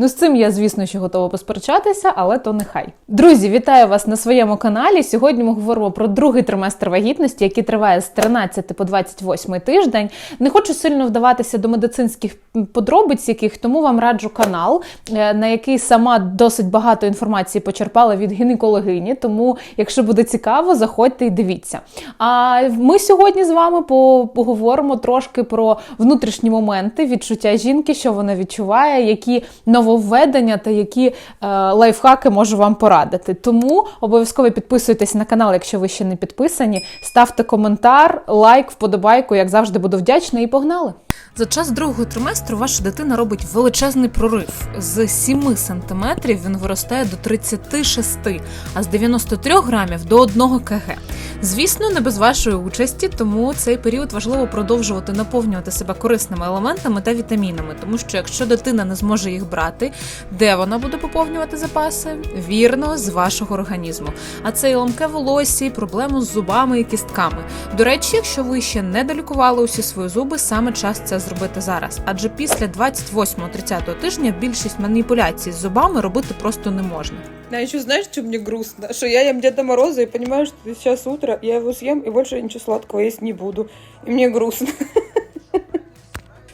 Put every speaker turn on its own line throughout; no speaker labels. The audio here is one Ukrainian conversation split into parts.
Ну, з цим я, звісно, що готова посперечатися, але то нехай. Друзі, вітаю вас на своєму каналі. Сьогодні ми говоримо про другий триместр вагітності, який триває з 13 по 28 тиждень. Не хочу сильно вдаватися до медицинських подробиць, яких тому вам раджу канал, е, на який сама досить багато інформації почерпала від гінекологині. Тому, якщо буде цікаво, заходьте і дивіться. А ми сьогодні з вами поговоримо трошки про внутрішні моменти, відчуття жінки, що вона відчуває, які нововведення та які е, лайфхаки можу вам порадити. Тому обов'язково підписуйтесь на канал, якщо ви ще не підписані. Ставте коментар, лайк, вподобайку. Як завжди, буду вдячна і погнали. За час другого триместру ваша дитина робить величезний прорив. З 7 сантиметрів він виростає до 36, а з 93 грамів до 1 кг. Звісно, не без вашої участі, тому цей період важливо продовжувати наповнювати себе корисними елементами та вітамінами, тому що якщо дитина не зможе їх брати, де вона буде поповнювати запаси? Вірно, з вашого організму. А це і ламке волосся, і проблему з зубами і кістками. До речі, якщо ви ще не долікували усі свої зуби, саме час це зробити зараз. Адже після 28-30 тижня більшість маніпуляцій з зубами робити просто не можна.
А еще знаешь, что мне грустно? Что я ем Деда Мороза и понимаю, что сейчас утро, я его съем и больше ничего сладкого есть не буду. И мне грустно.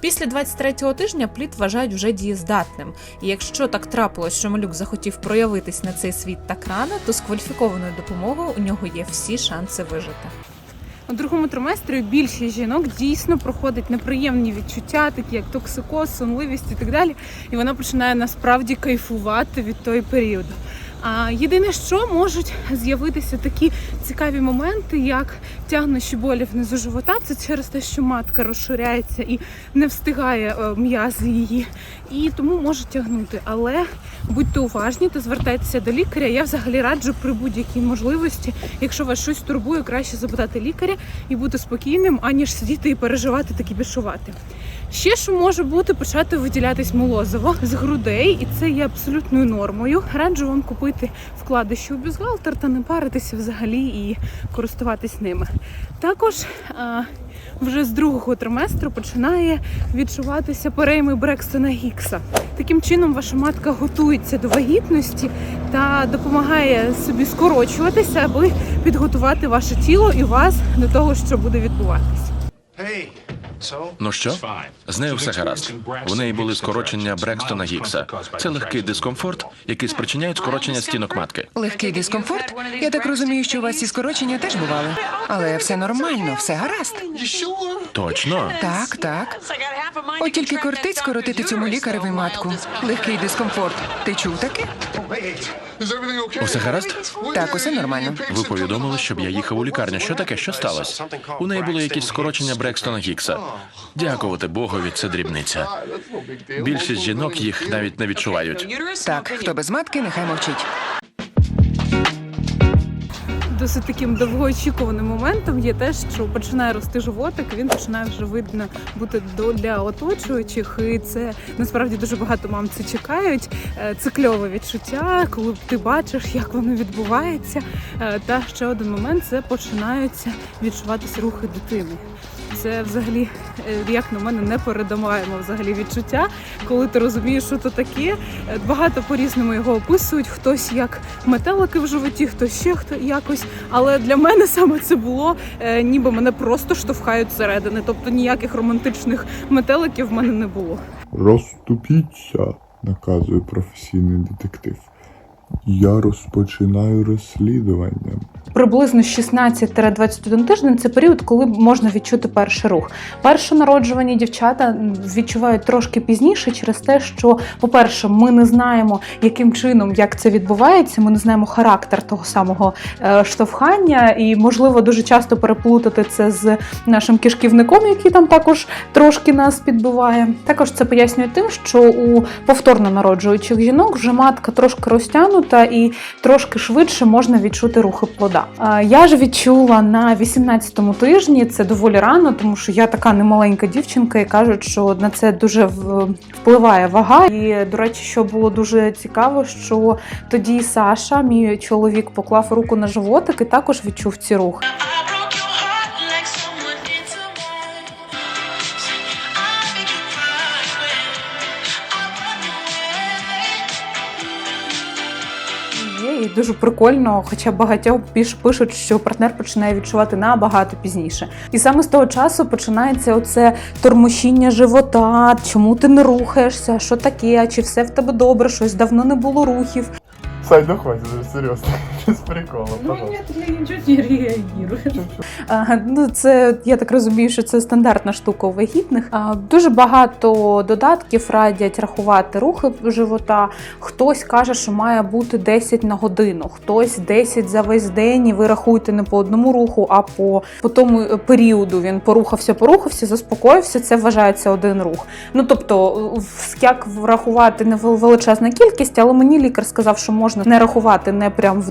Після 23-го тижня плід вважають вже дієздатним. І якщо так трапилось, що малюк захотів проявитись на цей світ так рано, то з кваліфікованою допомогою у нього є всі шанси вижити.
У другому триместрі більшість жінок дійсно проходить неприємні відчуття, такі як токсикоз, сонливість і так далі. І вона починає насправді кайфувати від той періоду. А єдине, що можуть з'явитися такі цікаві моменти, як тягнущі болі внизу живота, це через те, що матка розширяється і не встигає е, м'язи її, і тому може тягнути. Але будьте уважні та звертайтеся до лікаря. Я взагалі раджу при будь-якій можливості, якщо вас щось турбує, краще запитати лікаря і бути спокійним, аніж сидіти і переживати та кібішувати. Ще що може бути почати виділятись молозиво з грудей, і це є абсолютною нормою. Раджу вам купити вкладиші у бюстгальтер та не паритися взагалі і користуватись ними. Також а, вже з другого триместру починає відчуватися перейми Брекстона Гікса. Таким чином, ваша матка готується до вагітності та допомагає собі скорочуватися, аби підготувати ваше тіло і вас до того, що буде відбуватися.
Ну що? З нею все гаразд. У неї були скорочення Брекстона Гікса. Це легкий дискомфорт, який спричиняють скорочення стінок матки.
Легкий дискомфорт? Я так розумію, що у вас ці скорочення теж бували. Але все нормально, все гаразд.
Точно?
Так, так. От тільки кортить скоротити цьому лікареві матку. Легкий дискомфорт. Ти чув таке?
Усе гаразд?
Так, усе нормально.
Ви повідомили, щоб я їхав у лікарню. Що таке? Що сталося? У неї було якісь скорочення Брекстона Гікса. Дякувати Богові, це дрібниця. Більшість жінок їх навіть не відчувають.
Так, хто без матки, нехай мовчить.
Досить таким довгоочікуваним моментом є те, що починає рости животик, він починає вже видно бути до- для оточуючих, і це насправді дуже багато мам це чекають. Е, Це кльове відчуття, коли ти бачиш, як воно відбувається. Е, Та ще один момент це починаються відчуватися рухи дитини. Це взагалі, е, як на мене, не передамаємо взагалі відчуття, коли ти розумієш, що то таке. Багато по-різному його описують. Хтось як метелики в животі, хтось ще хто якось. Але для мене саме це було е, ніби мене просто штовхають зсередини. Тобто ніяких романтичних метеликів в мене не було.
Розступіться, наказує професійний детектив. Я розпочинаю розслідування.
Приблизно 16-21 тиждень це період, коли можна відчути перший рух. Першонароджувані дівчата відчувають трошки пізніше через те, що, по-перше, ми не знаємо, яким чином як це відбувається. Ми не знаємо характер того самого е, штовхання, і можливо дуже часто переплутати це з нашим кишківником, який там також трошки нас підбиває. Також це пояснює тим, що у повторно народжуючих жінок вже матка трошки розтягнута і трошки швидше можна відчути рухи плода. А, Я ж відчула на 18-му тижні це доволі рано, тому що я така немаленька дівчинка, і кажуть, що на це дуже впливає вага. І до речі, що було дуже цікаво, що тоді Саша, мій чоловік, поклав руку на животик і також відчув ці рухи.
Дуже прикольно. Хоча багатьох пишуть, що партнер починає відчувати набагато пізніше. І саме з того часу починається оце тормощіння живота. Чому ти не рухаєшся? Що таке? Чи все в тебе добре? Щось давно не було рухів.
Сань, ну хватит, серйозно, без приколу, пожалуйста.
нічого не реагує. А, ну, це я так розумію, що це стандартна штука у вагітних. А, дуже багато додатків радять рахувати рухи живота. Хтось каже, що має бути 10 на годину, хтось 10 за весь день. І ви рахуєте не по одному руху, а по, по тому е, періоду. Він порухався, порухався, заспокоївся. Це вважається один рух. Ну тобто, як врахувати не вел- величезна кількість, але мені лікар сказав, що можна не рахувати, не прям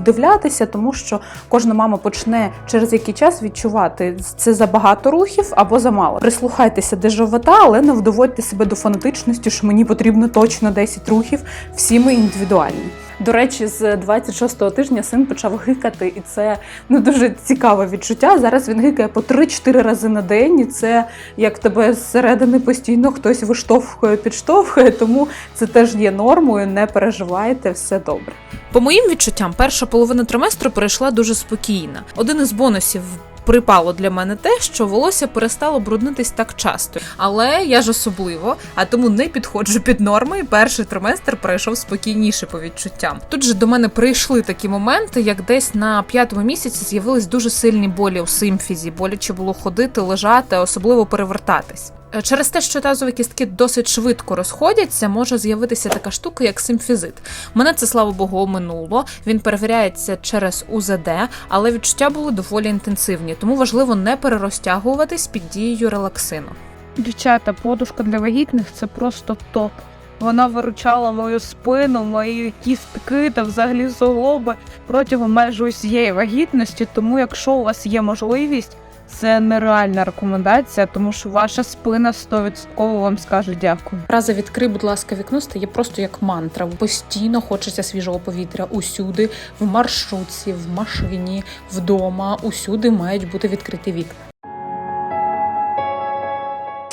вдивлятися, тому що кожна мама почне через який час відчувати це забагато рухів або замало. Прислухайтеся до живота, але не вдоводьте себе до фанатичності, що мені потрібно точно 10 рухів. Всі ми індивідуальні. До речі, з 26-го тижня син почав гикати, і це ну дуже цікаве відчуття. Зараз він гикає по 3-4 рази на день, і це як тебе зсередини постійно хтось виштовхує, підштовхує. Тому це теж є нормою. Не переживайте, все добре.
По моїм відчуттям, перша половина триместру пройшла дуже спокійно. Один із бонусів. Припало для мене те, що волосся перестало бруднитись так часто, але я ж особливо, а тому не підходжу під норми. І перший триместр пройшов спокійніше по відчуттям. Тут же до мене прийшли такі моменти, як десь на п'ятому місяці з'явились дуже сильні болі у симфізі. Боляче було ходити, лежати, особливо перевертатись. Е, Через те, що тазові кістки досить швидко розходяться, може з'явитися така штука, як симфізит. Мене це слава Богу минуло. Він перевіряється через УЗД, але відчуття були доволі інтенсивні, тому важливо не перерозтягуватись під дією релаксину.
Дівчата, подушка для вагітних це просто топ. Вона виручала мою спину, мої кістки та взагалі суглоби протягом майже усієї вагітності. Тому, якщо у вас є можливість, це нереальна рекомендація, тому що ваша спина 100% вам скаже дякую.
Фраза відкри, будь ласка, вікно стає просто як мантра. Постійно хочеться свіжого повітря. Усюди, в маршрутці, в машині, вдома, усюди мають бути відкриті вікна.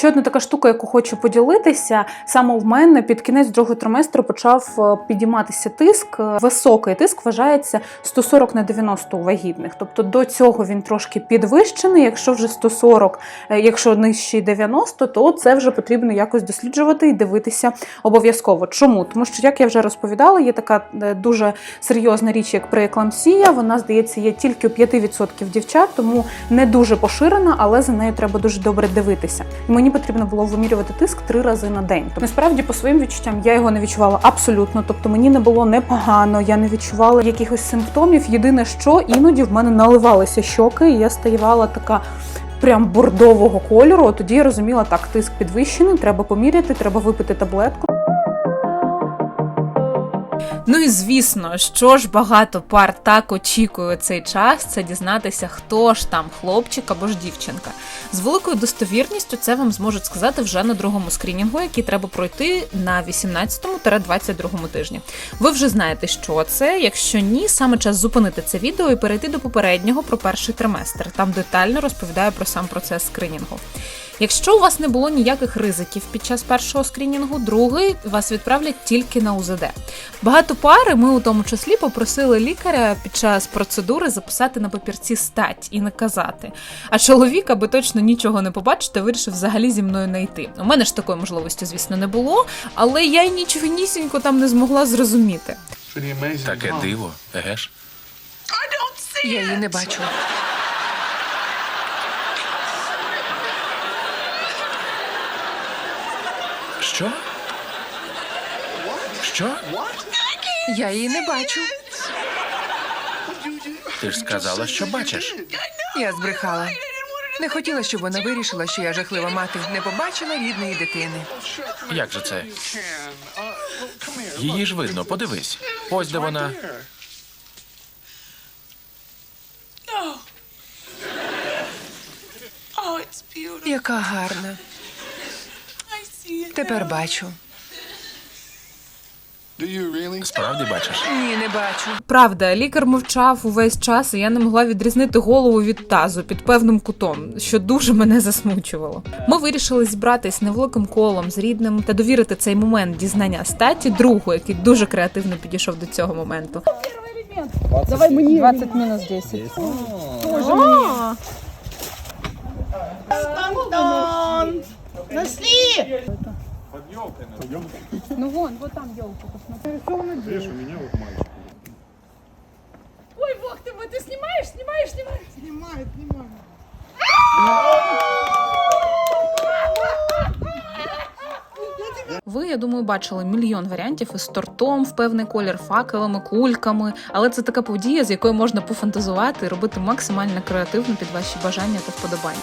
Ще одна така штука, яку хочу поділитися. Саме в мене під кінець другого триместру почав е, підійматися тиск. Е, Високий тиск вважається 140 на 90 у вагітних. Тобто до цього він трошки підвищений. Якщо вже 140, е, якщо нижчий 90, то це вже потрібно якось досліджувати і дивитися обов'язково. Чому? Тому що, як я вже розповідала, є така дуже серйозна річ, як преекламсія. Вона здається є тільки у 5% дівчат, тому не дуже поширена, але за нею треба дуже добре дивитися. Мені потрібно було вимірювати тиск три рази на день. Тобто, насправді, по своїм відчуттям, я його не відчувала абсолютно. Тобто мені не було непогано, я не відчувала якихось симптомів. Єдине, що іноді в мене наливалися щоки, і я стаєвала така. Прям бордового кольору, тоді я розуміла, так, тиск підвищений, треба поміряти, треба випити таблетку.
Ну і звісно, що ж багато пар так очікує цей час, це дізнатися, хто ж там хлопчик або ж дівчинка. З великою достовірністю це вам зможуть сказати вже на другому скрінінгу, який треба пройти на 18-22 тижні. Ви вже знаєте, що це. Якщо ні, саме час зупинити це відео і перейти до попереднього про перший триместр. Там детально розповідаю про сам процес скринінгу. Якщо у вас не було ніяких ризиків під час першого скрінінгу, другий вас відправлять тільки на УЗД. Багато пари ми у тому числі попросили лікаря під час процедури записати на папірці стать і наказати. А чоловік, аби точно нічого не побачити, вирішив взагалі зі мною не йти. У мене ж такої можливості, звісно, не було, але я й нічогісінько там не змогла зрозуміти.
Таке диво, еге ж?
Я її не бачу.
Що? Що?
Я її не бачу.
Ти ж сказала, що бачиш.
Я збрехала. Не хотіла, щоб вона вирішила, що я жахлива мати, не побачила рідної дитини.
Як же це? Її ж видно, подивись. Ось де вона.
Яка гарна. Тепер бачу.
Справді бачиш?
Ні, не бачу.
Правда, лікар мовчав увесь час, і я не могла відрізнити голову від тазу під певним кутом, що дуже мене засмучувало. Ми вирішили зібратись невеликим колом з рідним та довірити цей момент дізнання статі другу, який дуже креативно підійшов до цього моменту.
Давай мені 20 мінус 10. Ну вон, вот там елка, посмотри. Что он Видишь, у меня вот мальчик. Ой, бог ты мой, ты снимаешь, снимаешь, снимаешь? Снимает, снимает.
Ви, я думаю, бачили мільйон варіантів із тортом в певний колір, факелами, кульками. Але це така подія, з якою можна пофантазувати і робити максимально креативно під ваші бажання та вподобання.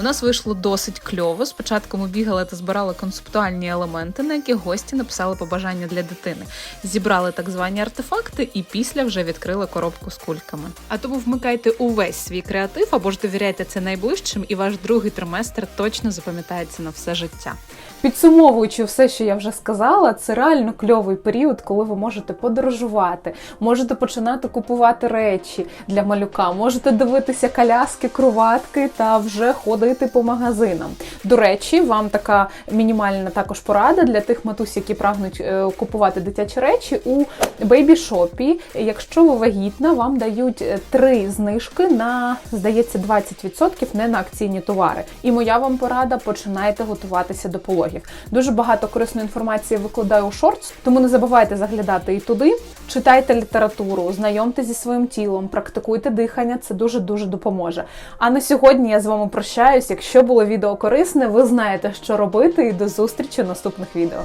У нас вийшло досить кльово. Спочатку ми бігали та збирали концептуальні елементи, на які гості написали побажання для дитини. Зібрали так звані артефакти, і після вже відкрили коробку з кульками. А тому вмикайте увесь свій креатив або ж довіряйте це найближчим, і ваш другий триместр точно запам'ятається на все життя.
Підсумовуючи все, що я вже сказала, це реально кльовий період, коли ви можете подорожувати, можете починати купувати речі для малюка, можете дивитися коляски, кроватки та вже ходити по магазинам. До речі, вам така мінімальна також порада для тих матусь, які прагнуть е, купувати дитячі речі у бейбі-шопі. Якщо ви вагітна, вам дають е, три знижки на, здається, 20% не на акційні товари. І моя вам порада: починайте готуватися до пологів. Дуже багато корисної інформації викладаю у шортс, тому не забувайте заглядати і туди. Читайте літературу, знайомте зі своїм тілом, практикуйте дихання, це дуже дуже допоможе. А на сьогодні я з вами прощаюсь. Якщо було відео корисне, ви знаєте, що робити, і до зустрічі в наступних відео.